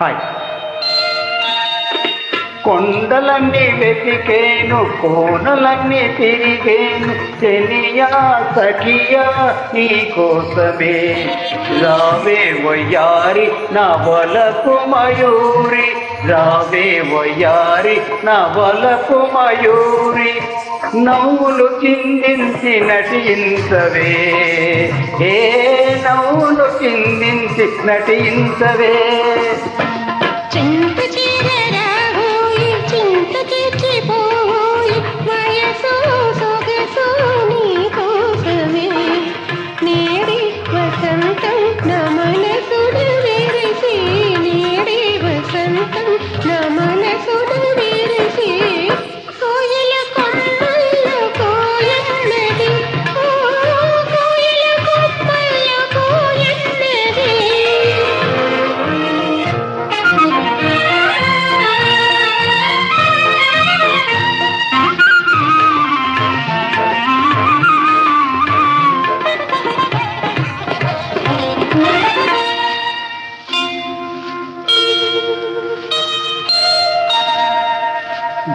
Hi కొండలన్నీ వెతికేను కోనలన్నీ తిరిగేను తెలియా సఖియా నీ కోసమే. రావే వయ్యారి నా వలకు మయూరి రావే వయ్యారి నా వలకు మయూరి. నవ్వులు చిందించి నటించవే. ఏ నవ్వులు చిందించి నటించవే.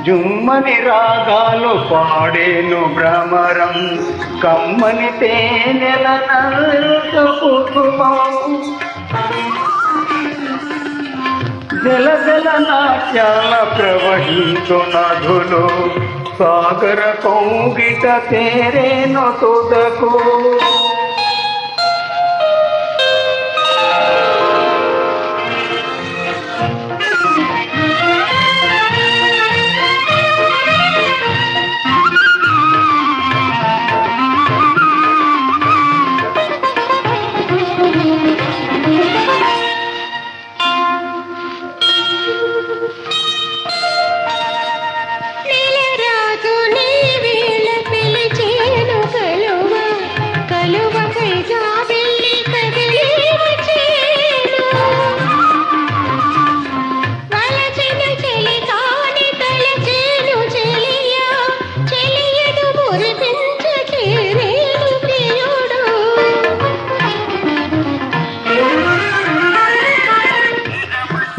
జుమ్మని రాగాలు పాడేను భ్రమరం. కమ్మని తేనెల నల్లు కుటుంబం. జల జల నాట్యాల ప్రవహించు నదులు. సాగర కౌగిట తేరేను తుదకు.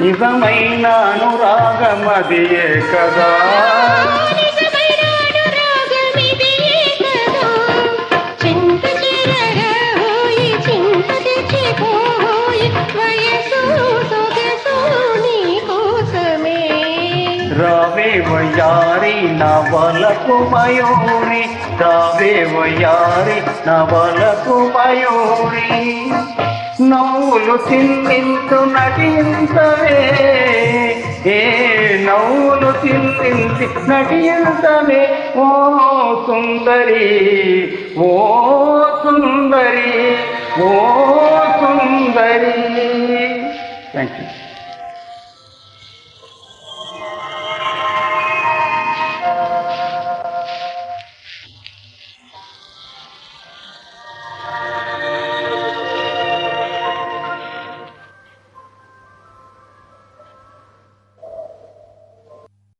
నిజమైన అనురాగమదియే కదా నా వలకు మయూరి రావే వయారి నా మయూరి నవ్వులు చిందించు నటించవే. ఏ నవ్వులు చిందించి నటించవే. ఓ సుందరి ఓ సుందరి ఓ సుందరి. Thank you